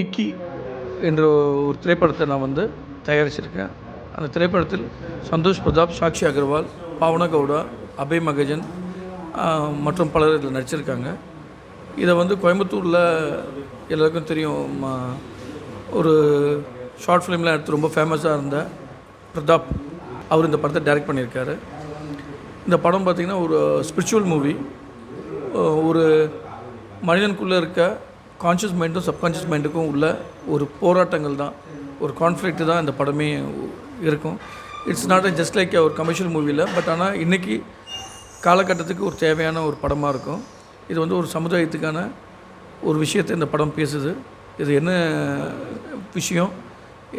இக்கி என்ற ஒரு திரைப்படத்தை நான் வந்து தயாரிச்சிருக்கேன். அந்த திரைப்படத்தில் சந்தோஷ் பிரதாப் சாக்ஷி அகர்வால் பாவனா கவுடா அபய் மகஜன் மற்றும் பலர் இதில் நடிச்சிருக்காங்க. இதை வந்து கோயம்புத்தூரில் எல்லாருக்கும் தெரியும். ஒரு ஷார்ட் ஃபிலிம்லாம் எடுத்து ரொம்ப ஃபேமஸாக இருந்த பிரதாப் அவர் இந்த படத்தை டைரக்ட் பண்ணியிருக்காரு. இந்த படம் பார்த்திங்கன்னா ஒரு ஸ்பிரிச்சுவல் மூவி. ஒரு மனிதனுக்குள்ளே இருக்க கான்ஷியஸ் மைண்டும் சப்கான்ஷியஸ் மைண்டுக்கும் உள்ள ஒரு போராட்டங்கள் தான். ஒரு கான்ஃப்ளிக்ட் தான் இந்த படமே இருக்கும். இட்ஸ் நாட் ஜஸ்ட் லைக் ஒரு கமர்ஷியல் மூவியில் பட் ஆனால் இன்றைக்கி காலகட்டத்துக்கு ஒரு தேவையான ஒரு படமாக இருக்கும். இது வந்து ஒரு சமுதாயத்துக்கான ஒரு விஷயத்தை இந்த படம் பேசுது. இது என்ன விஷயம்?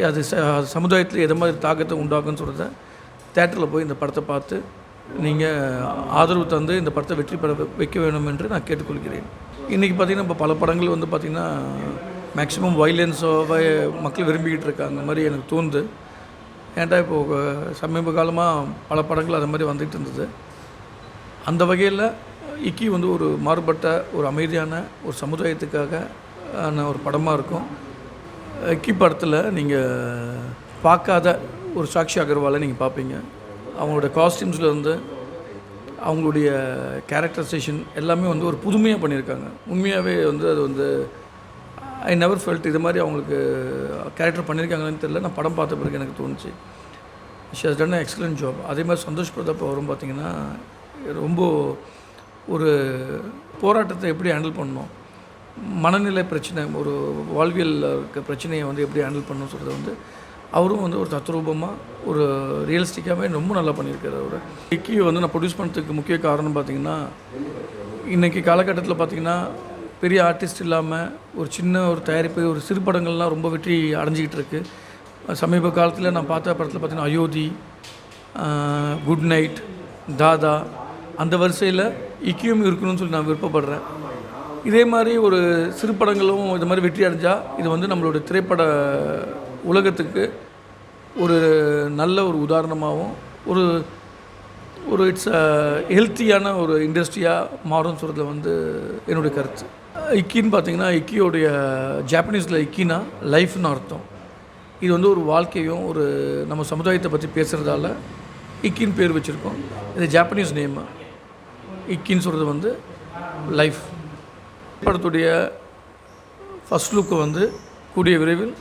அது ச சமுதாயத்தில் எது மாதிரி தாக்கத்தை உண்டாக்குன்னு சொல்கிறத தேட்டரில் போய் இந்த படத்தை பார்த்து நீங்கள் ஆதரவு தந்து இந்த படத்தை வெற்றி பெற வைக்க வேண்டும் என்று நான் கேட்டுக்கொள்கிறேன். இன்றைக்கி பார்த்திங்கன்னா இப்போ பல படங்கள் வந்து பார்த்திங்கன்னா மேக்ஸிமம் வைலன்ஸாக மக்கள் விரும்பிக்கிட்டு இருக்காங்க அந்த மாதிரி எனக்கு தோணுது. ஏன்டா இப்போது சமீப காலமாக பல படங்கள் அது மாதிரி வந்துகிட்டு இருந்தது. அந்த வகையில் இக்கி வந்து ஒரு மாறுபட்ட ஒரு அமைதியான ஒரு சமுதாயத்துக்காக ஆன ஒரு படமாக இருக்கும். இக்கி படத்தில் நீங்கள் பார்க்காத ஒரு சாக்ஷி அகர்வாலை நீங்கள் பார்ப்பீங்க. அவங்களோட காஸ்டியூம்ஸில் இருந்து அவங்களுடைய கேரக்டரைசேஷன் எல்லாமே வந்து ஒரு புதுமையாக பண்ணியிருக்காங்க. உண்மையாகவே வந்து அது வந்து ஐ நெவர் ஃபெல்ட் இது மாதிரி அவங்களுக்கு கேரக்டர் பண்ணியிருக்காங்கன்னு தெரியல. நான் படம் பார்த்த பிறகு எனக்கு தோணுச்சு. She has done excellent job அதே மாதிரி சந்தோஷ் பிரதாப் அவரும் பார்த்தீங்கன்னா ரொம்ப ஒரு போராட்டத்தை எப்படி ஹேண்டில் பண்ணணும் மனநிலை பிரச்சனை ஒரு வாழ்வியல் இருக்க பிரச்சனையை வந்து எப்படி ஹேண்டில் பண்ணணும் சொல்கிறது வந்து அவரும் வந்து ஒரு தத்ரூபமாக ஒரு ரியலிஸ்டிக்காகவே ரொம்ப நல்லா பண்ணியிருக்காரு அவர். இக்கி வந்து நான் ப்ரொடியூஸ் பண்ணுறதுக்கு முக்கிய காரணம் பார்த்தீங்கன்னா இன்றைக்கி காலகட்டத்தில் பார்த்திங்கன்னா பெரிய ஆர்டிஸ்ட் இல்லாமல் ஒரு சின்ன ஒரு தயாரிப்பு ஒரு சிறு படங்கள்லாம் ரொம்ப வெற்றி அடைஞ்சிக்கிட்டு இருக்கு. சமீப காலத்தில் நான் பார்த்த படத்தில் பார்த்திங்கன்னா அயோத்தி குட் நைட் தாதா அந்த வரிசையில் இக்கியும் இருக்கணும்னு சொல்லி நான் விருப்பப்படுறேன். இதே மாதிரி ஒரு சிறு படங்களும் இது மாதிரி வெற்றி அடைஞ்சால் இது வந்து நம்மளோட திரைப்பட உலகத்துக்கு ஒரு நல்ல ஒரு உதாரணமாகவும் ஒரு ஒரு இட்ஸ் ஹெல்த்தியான ஒரு இண்டஸ்ட்ரியாக மாறும்னு சொல்கிறதுல வந்து என்னுடைய கருத்து. இக்கின்னு பார்த்தீங்கன்னா இக்கியோடைய ஜாப்பனீஸில் இக்கினா லைஃப்னு அர்த்தம். இது வந்து ஒரு வாழ்க்கையும் ஒரு நம்ம சமுதாயத்தை பற்றி பேசுகிறதால இக்கின்னு பேர் வச்சுருக்கோம். இது ஜாப்பனீஸ் நேமு இக்கின்னு சொல்கிறது வந்து லைஃப் படத்துடைய ஃபஸ்ட் லுக்கு வந்து கூடிய விரைவில்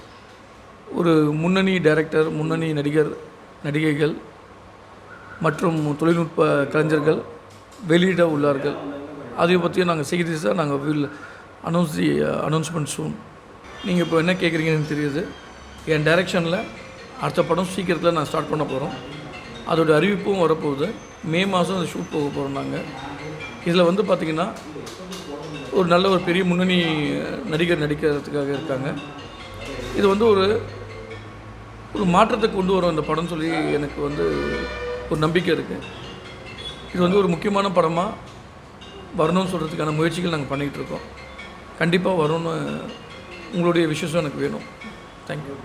ஒரு முன்னணி டைரக்டர் முன்னணி நடிகர் நடிகைகள் மற்றும் தொழில்நுட்ப கலைஞர்கள் வெளியிட உள்ளார்கள். அதை பற்றியும் நாங்கள் செய்திஸாக நாங்கள் will announce the announcement soon நீங்கள் இப்போ என்ன கேட்குறீங்கன்னு தெரியுது. என் டைரெக்ஷனில் அடுத்த படம் சீக்கிரத்தில் நான் ஸ்டார்ட் பண்ண போகிறோம் அதோட அறிவிப்பும் வரப்போகுது. மே மாதம் ஷூட் போக போகிறோம் நாங்கள் இதில் வந்து பார்த்திங்கன்னா ஒரு நல்ல ஒரு பெரிய முன்னணி நடிகர் நடிக்கிறதுக்காக இருக்காங்க. இது வந்து ஒரு ஒரு மாற்றத்தை கொண்டு வரும் அந்த படம் சொல்லி எனக்கு வந்து ஒரு நம்பிக்கை இருக்குது இது வந்து ஒரு முக்கியமான படமாக வரணும்னு சொல்கிறதுக்கான முயற்சிகள் நாங்கள் பண்ணிகிட்டு இருக்கோம். கண்டிப்பாக வரும்னு உங்களுடைய விஷயம் எனக்கு வேணும். தேங்க்யூ